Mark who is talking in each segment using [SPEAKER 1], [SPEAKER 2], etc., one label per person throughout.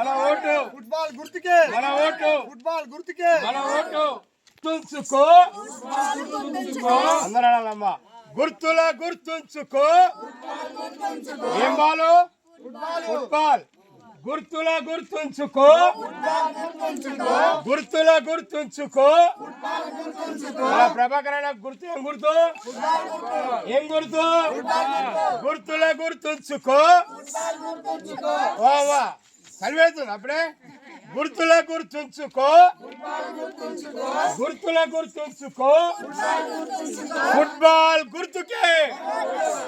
[SPEAKER 1] Football గుర్తుకే.
[SPEAKER 2] మన vote.
[SPEAKER 1] Football గుర్తుకే.
[SPEAKER 2] మన ఓటు. గుర్తుంచుకో. అందరూ అనాలమ్మా. గుర్తుల గుర్తుంచుకో. ఏం బాలు? ఫుట్బాల్. గుర్తుల గుర్తుంచుకో. గుర్తుల గుర్తుంచుకో. మన ప్రభాకర్ అన్న గుర్తు ఏం గుర్తు? ఏం గుర్తు? గుర్తుల గుర్తుంచుకో. వా వా చదివేస్తుంది అప్పుడే? గుర్తుల గుర్తుంచుకో. గుర్తుల గుర్తుంచుకో. ఫుట్బాల్ గుర్తుకే.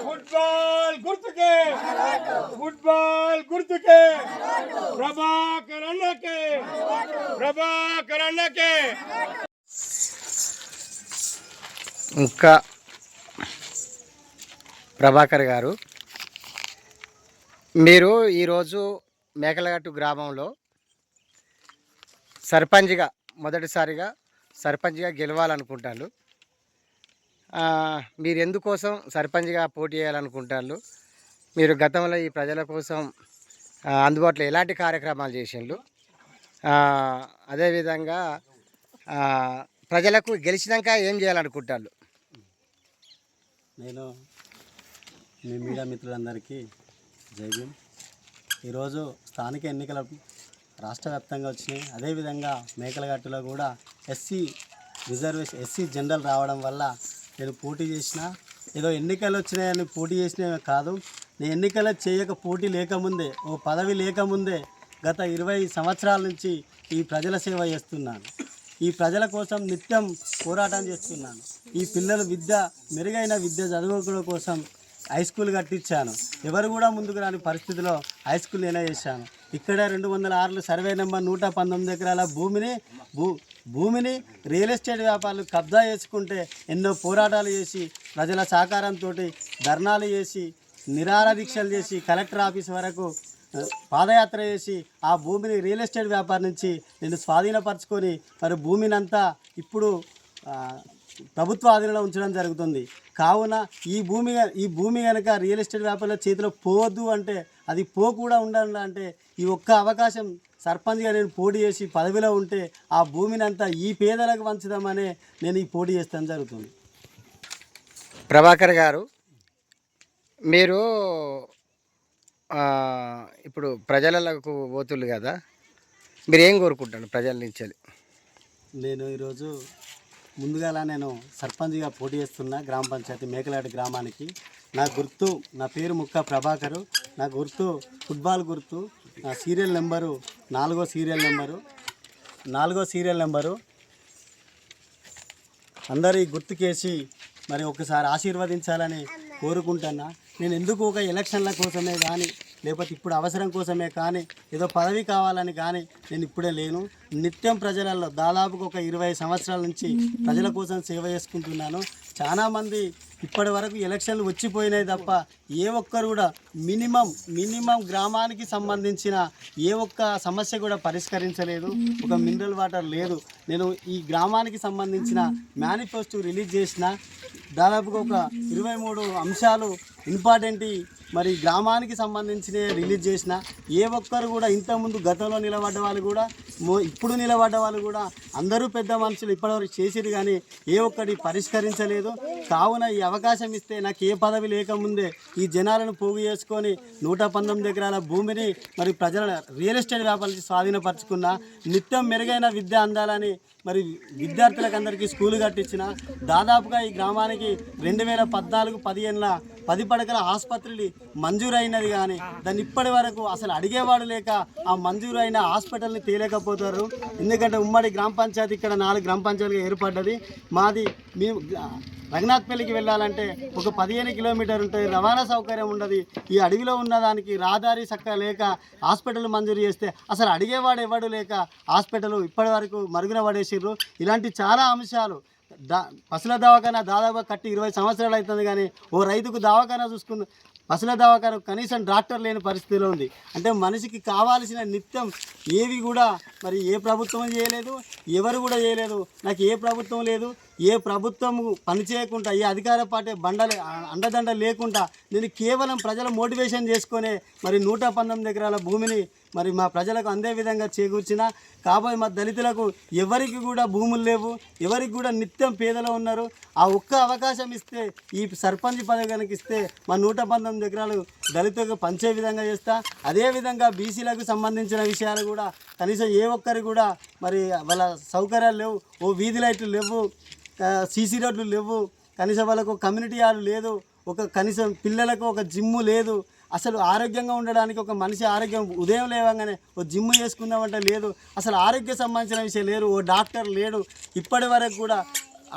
[SPEAKER 2] ఫుట్బాల్ గుర్తుకే. ఫుట్బాల్ గుర్తుకే. ప్రభాకర్ అన్నకే. ప్రభాకర్ అన్నకే.
[SPEAKER 3] ఇంకా ప్రభాకర్ గారు మీరు ఈరోజు మేకలగట్టు గ్రామంలో సర్పంచ్గా మొదటిసారిగా సర్పంచ్గా గెలవాలనుకుంటారు మీరు ఎందుకోసం సర్పంచ్గా పోటీ చేయాలనుకుంటారు మీరు గతంలో ఈ ప్రజల కోసం అందుబాటులో ఎలాంటి కార్యక్రమాలు చేసిండ్రు? అదేవిధంగా ప్రజలకు గెలిచినాక ఏం చేయాలనుకుంటారు
[SPEAKER 4] నేను మీ మీడియా మిత్రులందరికీ జై భీమ్. ఈరోజు స్థానిక ఎన్నికల రాష్ట్ర వ్యాప్తంగా వచ్చినాయి. అదేవిధంగా మేకలగట్టులో కూడా ఎస్సీ రిజర్వేషన్ ఎస్సీ జనరల్ రావడం వల్ల నేను పోటీ చేసిన. ఏదో ఎన్నికలు వచ్చినాయని పోటీ చేసినవి కాదు. నేను ఎన్నికలు చేయక పోటీ లేకముందే ఓ పదవి లేకముందే గత ఇరవై సంవత్సరాల నుంచి ఈ ప్రజల సేవ చేస్తున్నాను. ఈ ప్రజల కోసం నిత్యం పోరాటం చేస్తున్నాను. ఈ పిల్లలు విద్య మెరుగైన విద్య చదువుకోవడం కోసం హై స్కూల్ కట్టించాను. ఎవరు కూడా ముందుకు రాని పరిస్థితిలో హై స్కూల్ నేనే చేశాను. ఇక్కడ రెండు వందల ఆరులో సర్వే నెంబర్ నూట పంతొమ్మిది ఎకరాల భూమిని భూ భూమిని రియల్ ఎస్టేట్ వ్యాపారులు కబ్జా చేసుకుంటే ఎన్నో పోరాటాలు చేసి ప్రజల సహకారంతో ధర్నాలు చేసి నిరార దీక్షలు చేసి కలెక్టర్ ఆఫీస్ వరకు పాదయాత్ర చేసి ఆ భూమిని రియల్ ఎస్టేట్ వ్యాపారం నుంచి నేను స్వాధీనపరచుకొని మరి భూమిని అంతా ఇప్పుడు ప్రభుత్వ ఆధీనంలో ఉంచడం జరుగుతుంది. కావున ఈ భూమి ఈ భూమి కనుక రియల్ ఎస్టేట్ వ్యాపారుల చేతిలో పోవద్దు అంటే అది పో కూడా ఉండాలంటే ఈ ఒక్క అవకాశం సర్పంచ్గా నేను పోటీ చేసి పదవిలో ఉంటే ఆ భూమిని అంతా ఈ పేదలకు వంచుదామనే నేను ఈ పోటీ చేస్తాను జరుగుతుంది.
[SPEAKER 3] ప్రభాకర్ గారు మీరు ఇప్పుడు ప్రజలకు పోతుళ్ళు కదా మీరు ఏం కోరుకుంటారు ప్రజల నుంచి?
[SPEAKER 4] నేను ఈరోజు ముందుగా నేను సర్పంచ్గా పోటీ చేస్తున్నా గ్రామ పంచాయతీ మేకలాడి గ్రామానికి. నా గుర్తు నా పేరు ముక్క ప్రభాకరు. నా గుర్తు ఫుట్బాల్ గుర్తు నా సీరియల్ నెంబరు నాలుగో సీరియల్ నెంబరు నాలుగో సీరియల్ నెంబరు. అందరి గుర్తుకేసి మరి ఒకసారి ఆశీర్వదించాలని కోరుకుంటున్నా. నేను ఎందుకు ఒక ఎలక్షన్ల కోసమే కానీ లేకపోతే ఇప్పుడు అవసరం కోసమే కానీ ఏదో పదవి కావాలని కానీ నేను ఇప్పుడే లేను. నిత్యం ప్రజలలో దాదాపుగా ఒక ఇరవై సంవత్సరాల నుంచి ప్రజల కోసం సేవ చేసుకుంటున్నాను. చాలామంది ఇప్పటి వరకు ఎలక్షన్లు వచ్చిపోయినాయి తప్ప ఏ ఒక్కరు కూడా మినిమం మినిమం గ్రామానికి సంబంధించిన ఏ ఒక్క సమస్య కూడా పరిష్కరించలేదు. ఒక మినరల్ వాటర్ లేదు. నేను ఈ గ్రామానికి సంబంధించిన మేనిఫెస్టో రిలీజ్ చేసిన దాదాపుగా ఒక ఇరవై మూడు అంశాలు ఇంపార్టెంట్ మరి గ్రామానికి సంబంధించిన రిలీజ్ చేసిన ఏ ఒక్కరు కూడా ఇంతకుముందు గతంలో నిలబడ్డ వాళ్ళు కూడా ఎప్పుడు ఇప్పుడు నిలబడ్డ వాళ్ళు కూడా అందరూ పెద్ద మనుషులు ఇప్పటివరకు చేసిరు కానీ ఏ ఒక్కటి పరిష్కరించలేదు. కావున ఈ అవకాశం ఇస్తే నాకు ఏ పదవి లేకముందే ఈ జనాలను పోగు చేసుకొని నూట పంతొమ్మిది ఎకరాల భూమిని మరి ప్రజల రియల్ ఎస్టేట్ వ్యాపారానికి స్వాధీనపరచుకున్న నిత్యం మెరుగైన విద్య అందాలని మరి విద్యార్థులకు అందరికీ స్కూల్ కట్టించిన దాదాపుగా ఈ గ్రామానికి రెండు వేల పద్నాలుగు పదిహేనుల పది పడకల ఆసుపత్రి మంజూరైనది కానీ దాన్ని ఇప్పటి వరకు అసలు అడిగేవాడు లేక ఆ మంజూరైన హాస్పిటల్ని తేలేకపోతారు. ఎందుకంటే ఉమ్మడి గ్రామ పంచాయతీ ఇక్కడ నాలుగు గ్రామ పంచాయతీగా ఏర్పడ్డది. మాది మేము రఘునాథ్పల్లికి వెళ్ళాలంటే ఒక పదిహేను కిలోమీటర్ ఉంటుంది రవాణా సౌకర్యం ఉండదు. ఈ అడవిలో ఉన్నదానికి రహదారి చక్క లేక హాస్పిటల్ మంజూరు చేస్తే అసలు అడిగేవాడు ఎవడు లేక హాస్పిటల్ ఇప్పటి వరకు మరుగున పడేసిర్రు. ఇలాంటి చాలా అంశాలు దా పశువుల దవాఖానా దాదాపు కట్టి ఇరవై సంవత్సరాలు అవుతుంది కానీ ఓ రైతుకు దవాఖానా చూసుకుంది పశువుల దవాఖానా కనీసం డాక్టర్ లేని పరిస్థితిలో ఉంది. అంటే మనిషికి కావాల్సిన నిత్యం ఏవి కూడా మరి ఏ ప్రభుత్వం చేయలేదు ఎవరు కూడా చేయలేదు నాకు ఏ ప్రభుత్వం లేదు ఏ ప్రభుత్వం పనిచేయకుండా ఏ అధికార పార్టీ బండలు అండదండ లేకుండా నేను కేవలం ప్రజల మోటివేషన్ చేసుకునే మరి నూట పంతొమ్మిది ఎకరాల భూమిని మరి మా ప్రజలకు అందే విధంగా చేకూర్చిన కాబోయే మా దళితులకు ఎవరికి కూడా భూములు లేవు ఎవరికి కూడా నిత్యం పేదలో ఉన్నారు. ఆ ఒక్క అవకాశం ఇస్తే ఈ సర్పంచ్ పదవి కనుక ఇస్తే మా నూట పంతొమ్మిది ఎకరాలు దళితులకు పంచే విధంగా చేస్తా. అదేవిధంగా బీసీలకు సంబంధించిన విషయాలు కూడా కనీసం ఏ ఒక్కరు కూడా మరి వాళ్ళ సౌకర్యాలు లేవు. ఓ వీధి లైట్లు లేవు సీసీ రోడ్లు లేవు కనీసం వాళ్ళకు కమ్యూనిటీ హాల్ లేదు ఒక కనీసం పిల్లలకు ఒక జిమ్ము లేదు అసలు ఆరోగ్యంగా ఉండడానికి ఒక మనిషి ఆరోగ్యం ఉదయం లేవగానే ఓ జిమ్ చేసుకుందామంటే లేదు అసలు ఆరోగ్య సంబంధించిన విషయం లేరు ఓ డాక్టర్ లేడు ఇప్పటి వరకు కూడా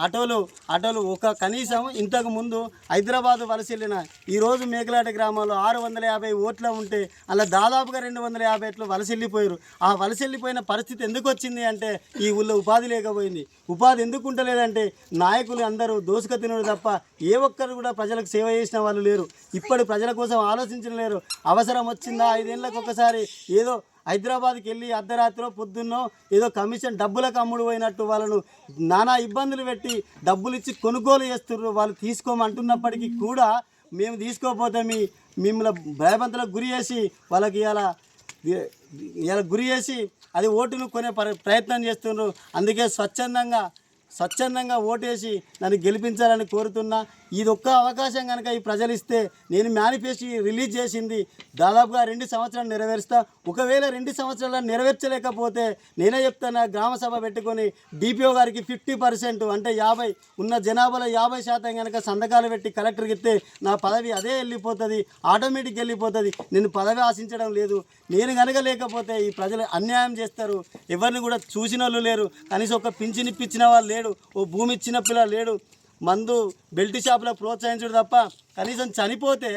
[SPEAKER 4] ఆటోలు ఆటోలు ఒక కనీసం ఇంతకు ముందు హైదరాబాద్ వలస వెళ్ళిన ఈరోజు మేకలాట గ్రామంలో ఆరు వందల యాభై ఓట్ల ఉంటే అలా దాదాపుగా రెండు వందల యాభై ఎట్లు వలస వెళ్ళిపోయారు ఆ వలస వెళ్ళిపోయిన పరిస్థితి ఎందుకు వచ్చింది అంటే ఈ ఊళ్ళో ఉపాధి లేకపోయింది. ఉపాధి ఎందుకు ఉంటలేదంటే నాయకులు అందరూ దోసుక తినడు తప్ప ఏ ఒక్కరు కూడా ప్రజలకు సేవ చేసిన వాళ్ళు లేరు. ఇప్పటి ప్రజల కోసం ఆలోచించడం లేరు అవసరం వచ్చిందా? ఐదేళ్ళకు ఒకసారి ఏదో హైదరాబాద్కి వెళ్ళి అర్ధరాత్రిలో పొద్దున్నో ఏదో కమిషన్ డబ్బులకు అమ్ముడు పోయినట్టు వాళ్ళను నానా ఇబ్బందులు పెట్టి డబ్బులు ఇచ్చి కొనుగోలు చేస్తున్నారు వాళ్ళు తీసుకోమంటున్నప్పటికీ కూడా మేము తీసుకోకపోతే మీ మిమ్మల్ని భయబంతులకు గురి చేసి వాళ్ళకి ఇలా ఇలా గురి చేసి అది ఓటును కొనే ప్ర- ప్రయత్నం చేస్తున్నారు. అందుకే స్వచ్ఛందంగా స్వచ్ఛందంగా ఓటేసి నన్ను గెలిపించాలని కోరుతున్నా. ఇది ఒక్క అవకాశం కనుక ఈ ప్రజలు ఇస్తే నేను మేనిఫెస్టో రిలీజ్ చేసింది. దాదాపుగా రెండు సంవత్సరాలు నెరవేరుస్తా. ఒకవేళ రెండు సంవత్సరాలు నెరవేర్చలేకపోతే నేనే చెప్తాను గ్రామ సభ పెట్టుకొని డిపిఓ గారికి ఫిఫ్టీ పర్సెంట్ అంటే యాభై ఉన్న జనాభాలో యాభై శాతం కనుక సంతకాలు పెట్టి కలెక్టర్కి ఇస్తే నా పదవి అదే వెళ్ళిపోతుంది ఆటోమేటిక్ వెళ్ళిపోతుంది. నేను పదవి ఆశించడం లేదు. నేను కనుక లేకపోతే ఈ ప్రజలు అన్యాయం చేస్తారు. ఎవరిని కూడా చూసిన వాళ్ళు లేరు. కనీసం ఒక పింఛన్ ఇప్పించిన వాళ్ళు లేడు. ఓ భూమి ఇచ్చిన పిల్ల లేడు. మందు బెల్ట్ షాపులో ప్రోత్సహించడం తప్ప కనీసం చనిపోతే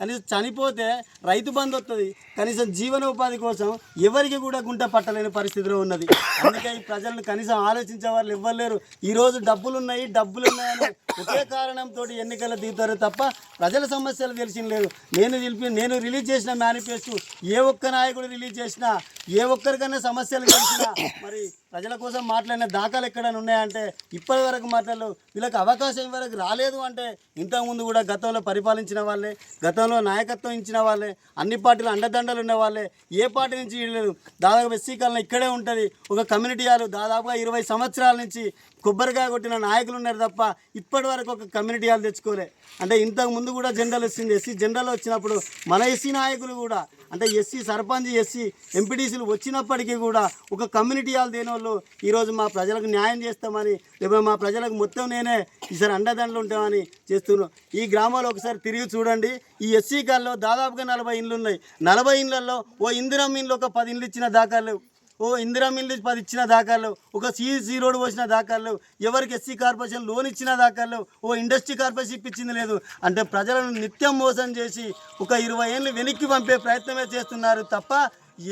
[SPEAKER 4] కనీసం చనిపోతే రైతు బంధు వస్తుంది కనీసం జీవనోపాధి కోసం ఎవరికి కూడా గుంట పట్టలేని పరిస్థితిలో ఉన్నది. అందుకే ఈ ప్రజలను కనీసం ఆలోచించే వాళ్ళు ఇవ్వలేరు ఈరోజు డబ్బులు ఉన్నాయి డబ్బులు ఉన్నాయని ఒకే కారణంతో ఎన్నికలు దిగుతారు తప్ప ప్రజల సమస్యలు తెలిసిన లేదు. నేను తెలిపి నేను రిలీజ్ చేసిన మేనిఫెస్టో ఏ ఒక్క నాయకుడు రిలీజ్ చేసినా ఏ ఒక్కరికైనా సమస్యలు తెలిసినా మరి ప్రజల కోసం మాట్లాడిన దాఖలు ఎక్కడైనా ఉన్నాయంటే ఇప్పటి వరకు మాట్లాడలు వీళ్ళకి అవకాశం వరకు రాలేదు అంటే ఇంతకుముందు కూడా గతంలో పరిపాలించిన వాళ్ళే గతంలో నాయకత్వం ఇచ్చిన వాళ్ళే అన్ని పార్టీలు అండదండలు ఉన్న వాళ్ళే. ఏ పార్టీ నుంచి వీళ్ళు దాదాపు ఎస్సీ కాలనీ ఇక్కడే ఉంటుంది. ఒక కమ్యూనిటీ హాలు దాదాపుగా ఇరవై సంవత్సరాల నుంచి కొబ్బరికాయ కొట్టిన నాయకులు ఉన్నారు తప్ప ఇప్పటి వరకు ఒక కమ్యూనిటీ హాల్ తెచ్చుకోలే. అంటే ఇంతకు ముందు కూడా జనరల్ వచ్చింది ఎస్సీ జనరల్ వచ్చినప్పుడు మన ఎస్సీ నాయకులు కూడా అంటే ఎస్సీ సర్పంచ్ ఎస్సీ ఎంపీటీసీలు వచ్చినప్పటికీ కూడా ఒక కమ్యూనిటీ హాల్ దేని వాళ్ళు ఈరోజు మా ప్రజలకు న్యాయం చేస్తామని లేకపోతే మా ప్రజలకు మొత్తం నేనే ఈసారి అండదండలు ఉంటామని చేస్తున్నాను ఈ గ్రామాలు ఒకసారి తిరిగి చూడండి. ఈ ఎస్సీ కాల్లో దాదాపుగా నలభై ఇండ్లు ఉన్నాయి. నలభై ఇండ్లలో ఓ ఇందిరమ్మ ఇండ్లు ఒక పది ఇండ్లు ఇచ్చిన దాఖలు. ఓ ఇందిరా మిల్లు పది ఇచ్చిన దాఖలు ఒక సీఈసీ రోడ్ పోసిన దాఖలు ఎవరికి ఎస్సీ కార్పొరేషన్ లోన్ ఇచ్చిన దాఖలు ఓ ఇండస్ట్రీ కార్పొరేషన్ ఇచ్చింది లేదు. అంటే ప్రజలను నిత్యం మోసం చేసి ఒక ఇరవై ఏళ్ళు వెనక్కి పంపే ప్రయత్నమే చేస్తున్నారు తప్ప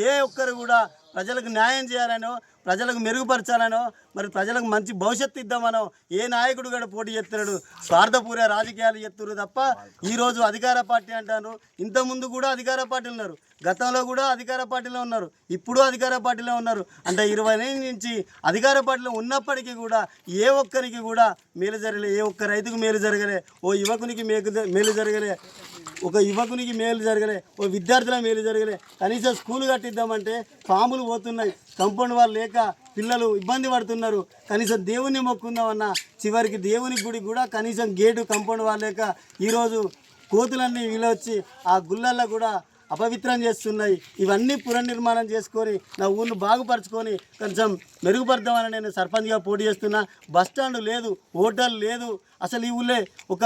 [SPEAKER 4] ఏ ఒక్కరు కూడా ప్రజలకు న్యాయం చేయాలనో ప్రజలకు మెరుగుపరచాలనో మరి ప్రజలకు మంచి భవిష్యత్తు ఇద్దామనో ఏ నాయకుడు కూడా పోటీ చేస్తున్నాడు స్వార్థపూర రాజకీయాలు చేస్తున్నారు తప్ప ఈరోజు అధికార పార్టీ అంటారు. ఇంతకుముందు కూడా అధికార పార్టీ ఉన్నారు. గతంలో కూడా అధికార పార్టీలో ఉన్నారు. ఇప్పుడు అధికార పార్టీలో ఉన్నారు. అంటే ఇరవై నుంచి అధికార పార్టీలో ఉన్నప్పటికీ కూడా ఏ ఒక్కరికి కూడా మేలు జరగలే ఏ ఒక్క రైతుకు మేలు జరగలే ఓ యువకునికి మేకు మేలు జరగలే ఒక యువకునికి మేలు జరగలే ఓ విద్యార్థుల మేలు జరగలే. కనీసం స్కూల్ కట్టిద్దామంటే పాములు పోతున్నాయి. కంపౌండ్ వాళ్ళు లేక పిల్లలు ఇబ్బంది పడుతున్నారు. కనీసం దేవుని మొక్కుందామన్నా చివరికి దేవుని గుడి కూడా కనీసం గేటు కంపౌండ్ వాళ్ళు లేక ఈరోజు కోతులన్నీ వీళ్ళొచ్చి ఆ గుళ్ళల్లో కూడా అపవిత్రం చేస్తున్నాయి. ఇవన్నీ పునర్నిర్మాణం చేసుకొని నా ఊరిని బాగుపరచుకొని కొంచెం మెరుగుపడదామని నేను సర్పంచ్గా పోటీ చేస్తున్నా. బస్ స్టాండ్ లేదు హోటల్ లేదు. అసలు ఈ ఊళ్ళే ఒక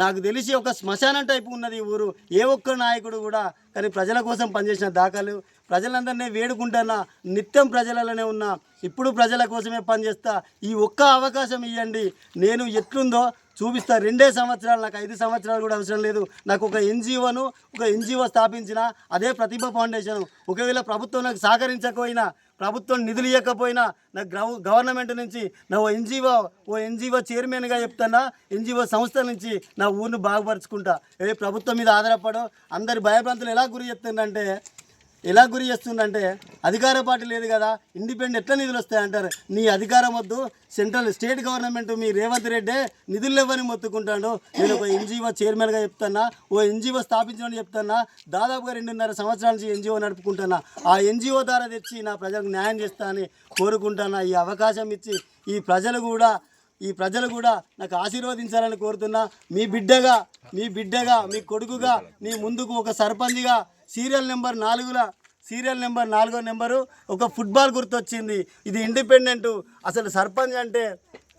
[SPEAKER 4] నాకు తెలిసి ఒక శ్మశానం టైపు ఉన్నది ఈ ఊరు. ఏ ఒక్క నాయకుడు కూడా కానీ ప్రజల కోసం పనిచేసిన దాఖలు. ప్రజలందరినీ వేడుకుంటున్నా. నిత్యం ప్రజలలోనే ఉన్నా. ఇప్పుడు ప్రజల కోసమే పనిచేస్తా. ఈ ఒక్క అవకాశం ఇవ్వండి నేను ఎట్లుందో చూపిస్తా. రెండే సంవత్సరాలు నాకు ఐదు సంవత్సరాలు కూడా అవసరం లేదు. నాకు ఒక ఎన్జిఓను ఒక ఎన్జిఓ స్థాపించిన అదే ప్రతిభ ఫౌండేషన్. ఒకవేళ ప్రభుత్వం నాకు సహకరించకపోయినా ప్రభుత్వం నిధులు ఇవ్వకపోయినా నా గవర్నమెంట్ నుంచి నా ఓ ఎన్జిఓ ఓ ఎన్జిఓ చైర్మన్గా చెప్తానా ఎన్జిఓ సంస్థ నుంచి నా ఊరిని బాగుపరుచుకుంటా. ఏ ప్రభుత్వం మీద ఆధారపడో అందరి భయభ్రాంతులు ఎలా గురి చెప్తుందంటే ఎలా గురి చేస్తుందంటే అధికార పార్టీ లేదు కదా ఇండిపెండెంట్ ఎట్లా నిధులు వస్తాయి అంటారు. నీ అధికారం వద్దు సెంట్రల్ స్టేట్ గవర్నమెంట్ మీ రేవంత్ రెడ్డి నిధులు ఇవ్వని మొత్తుకుంటాడు. నేను ఒక ఎన్జిఓ చైర్మన్గా చెప్తున్నా ఓ ఎన్జిఓ స్థాపించమని చెప్తున్నా దాదాపుగా రెండున్నర సంవత్సరాల నుంచి ఎన్జిఓ నడుపుకుంటున్నా. ఆ ఎన్జిఓ ద్వారా తెచ్చి నా ప్రజలకు న్యాయం చేస్తా అని కోరుకుంటున్నా. ఈ అవకాశం ఇచ్చి ఈ ప్రజలు కూడా ఈ ప్రజలు కూడా నాకు ఆశీర్వదించాలని కోరుతున్నా. మీ బిడ్డగా మీ బిడ్డగా మీ కొడుకుగా నీ ముందుకు ఒక సర్పంచ్గా సీరియల్ నెంబర్ నాలుగులో సీరియల్ నెంబర్ నాలుగో నెంబరు ఒక ఫుట్బాల్ గుర్తొచ్చింది. ఇది ఇండిపెండెంట్. అసలు సర్పంచ్ అంటే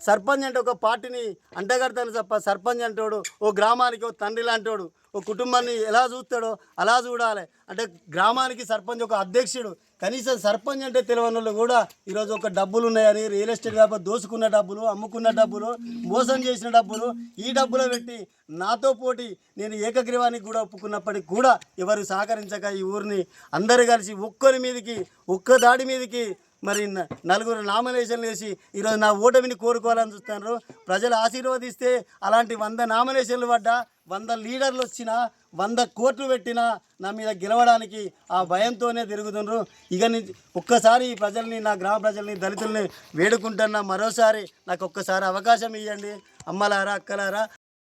[SPEAKER 4] సర్పంచ్ అంటే ఒక పార్టీని అంటగడతాను తప్ప సర్పంచ్ అంటాడు ఓ గ్రామానికి ఓ తండ్రి లాంటోడు ఓ కుటుంబాన్ని ఎలా చూస్తాడో అలా చూడాలి. అంటే గ్రామానికి సర్పంచ్ ఒక అధ్యక్షుడు కనీసం సర్పంచ్ అంటే తెలియని కూడా ఈరోజు ఒక డబ్బులు ఉన్నాయని రియల్ ఎస్టేట్ వ్యాపారం దోసుకున్న డబ్బులు అమ్ముకున్న డబ్బులు మోసం చేసిన డబ్బులు ఈ డబ్బులు పెట్టి నాతో పోటీ నేను ఏకగ్రీవానికి కూడా ఒప్పుకున్నప్పటికి కూడా ఎవరు సహకరించక ఈ ఊరిని అందరు కలిసి ఒక్కరి మీదకి ఒక్క దాడి మీదకి మరి నలుగురు నామినేషన్లు వేసి ఈరోజు నా ఓటమిని కోరుకోవాలని చూస్తున్నారు. ప్రజలు ఆశీర్వదిస్తే అలాంటి వంద నామినేషన్లు పడ్డా వంద లీడర్లు వచ్చినా వంద కోట్లు పెట్టినా నా మీద గెలవడానికి ఆ భయంతోనే తిరుగుతుండ్రు. ఇక నుంచి ఒక్కసారి ఈ ప్రజల్ని నా గ్రామ ప్రజల్ని దళితుల్ని వేడుకుంటున్నా మరోసారి నాకు ఒక్కసారి అవకాశం ఇవ్వండి అమ్మలారా అక్కలారా